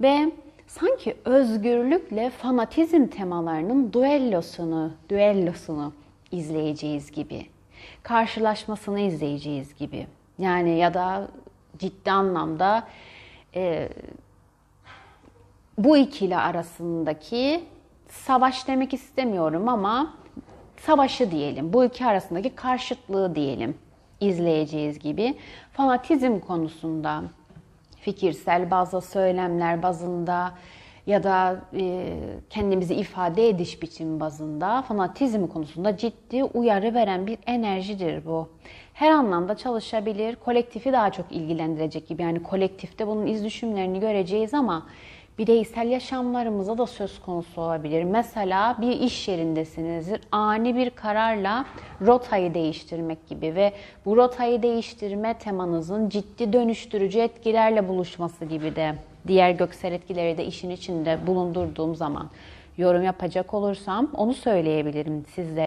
Ve sanki özgürlükle fanatizm temalarının duellosunu, düellosunu izleyeceğiz gibi. Karşılaşmasını izleyeceğiz gibi. Yani ya da ciddi anlamda e, bu ikili arasındaki savaş demek istemiyorum ama savaşı diyelim. Bu iki arasındaki karşıtlığı diyelim izleyeceğiz gibi. Fanatizm konusunda fikirsel bazı söylemler bazında ya da e, kendimizi ifade ediş biçim bazında fanatizm konusunda ciddi uyarı veren bir enerjidir bu. Her anlamda çalışabilir, kolektifi daha çok ilgilendirecek gibi. Yani kolektifte bunun iz düşümlerini göreceğiz ama bireysel yaşamlarımıza da söz konusu olabilir. Mesela bir iş yerindesinizdir. Ani bir kararla rotayı değiştirmek gibi ve bu rotayı değiştirme temanızın ciddi dönüştürücü etkilerle buluşması gibi de diğer göksel etkileri de işin içinde bulundurduğum zaman yorum yapacak olursam onu söyleyebilirim sizlere.